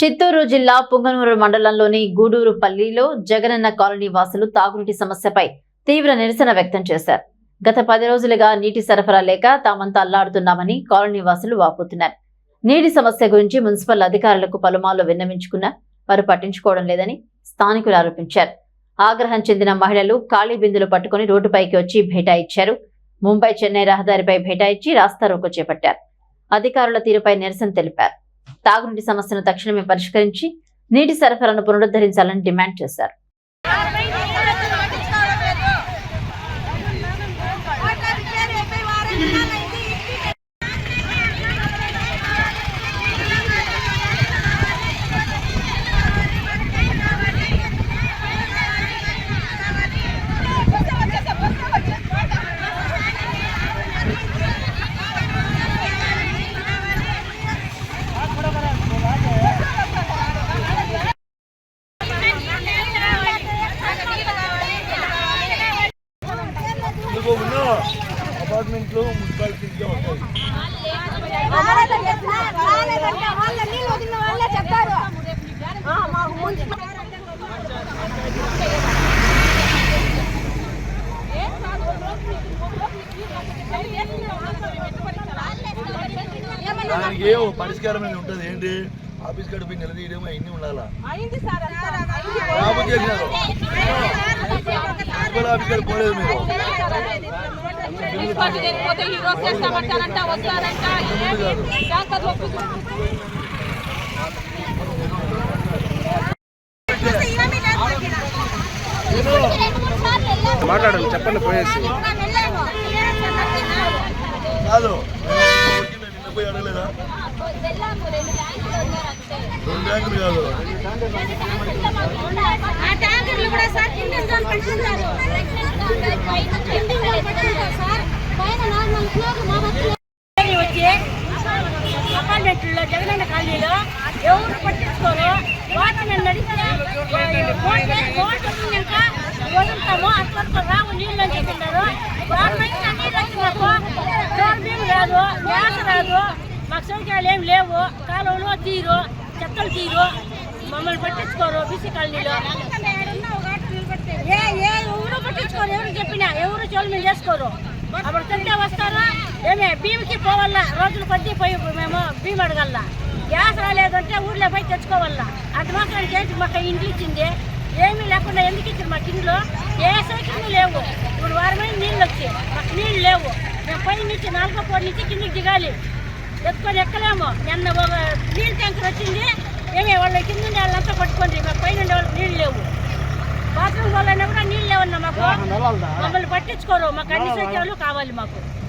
చిత్తూరు జిల్లా పుంగనూరు మండలంలోని గూడూరు పల్లిలో జగనన్న కాలనీ వాసులు తాగునీటి సమస్యపై తీవ్ర నిరసన వ్యక్తం చేశారు. గత పది రోజులుగా నీటి సరఫరా లేక తామంతా అల్లాడుతున్నామని కాలనీ వాసులు వాపోతున్నారు. నీటి సమస్య గురించి మున్సిపల్ అధికారులకు పలుమార్లు విన్నవించుకున్నా వారు పట్టించుకోవడం లేదని స్థానికులు ఆరోపించారు. ఆగ్రహం చెందిన మహిళలు ఖాళీ బిందులు పట్టుకుని రోడ్డుపైకి వచ్చి భేటాయిచ్చారు ముంబై చెన్నై రహదారిపై ఇచ్చి రాస్తారోకో చేపట్టారు. అధికారుల తీరుపై నిరసన తెలిపారు. తాగునీటి సమస్యను తక్షణమే పరిష్కరించి నీటి సరఫరాను పునరుద్ధరించాలని డిమాండ్ చేశారు. చెప్తారు ఆ, మాకు మున్సిపల్ దానికి ఏ పరిష్కారం అనేది ఉంటుంది ఏంటి? ఆఫీస్ గడిపి నిలదీయడం అవన్నీ ఉండాలా? ఆఫీస్ గడిపి పోలేదు మీరు. మున్సిపాలిటీ లేకపోతే ఈ రోజు చేస్తామంటారంట వస్తారంట మాట్లాడండి చెప్పండి పోయేసి. కాదు. పోయి అడగలేదా రెండు కింద అపార్ట్మెంట్లో జగనన్న కాలనీలో ఎవరు పట్టించుకోరు. వాటర్ నన్ను వదులుతాము. అంతవరకు రావు నీళ్ళు అని చెప్తున్నారు గవర్నమెంట్ నీళ్ళు వచ్చి మాకు డోర్ రాదు గ్యాస్ రాదు. మాకు సౌకర్యాలు ఏం లేవు. కాలువలు తీరు చెత్తలు తీరు. మమ్మల్ని పట్టించుకోరు బీసీ కాలనీలో. ఏ ఏ ఎవరు పట్టించుకోరు? ఎవరు చెప్పినా? ఎవరు చోలు చేసుకోరు అప్పుడు తింటే వస్తారా ఏమే భీమికి పోవాలా? రోజులు కొద్దీ పోయి మేము భీమ్ అడగల? గ్యాస్ రాలేదంటే ఊర్లో పోయి తెచ్చుకోవాలా? అది మాత్రం చేసి మాకు ఇంట్లో ఇచ్చింది? ఏమీ లేకుండా ఎందుకు ఇచ్చింది మాకు ఇంట్లో ఏ సైకిళ్ళు లేవు. ఇప్పుడు వారమైన నీళ్ళు వచ్చి మాకు నీళ్ళు లేవు. మేము పై నుంచి నాలుగో పోటీ నుంచి కిందికి దిగాలి. ఎత్తుకొని ఎక్కలేము. నిన్న నీళ్ళు ట్యాంకర్ వచ్చింది. ఏమే వాళ్ళ కింద ఉండే వాళ్ళంతా పట్టుకోండి. మాకు పైన ఉండే వాళ్ళకి నీళ్ళు లేవు. బాత్రూమ్ వాళ్ళైనా మాకు. మమ్మల్ని పట్టించుకోరు. మాకు అన్ని సౌకర్యాలు కావాలి మాకు.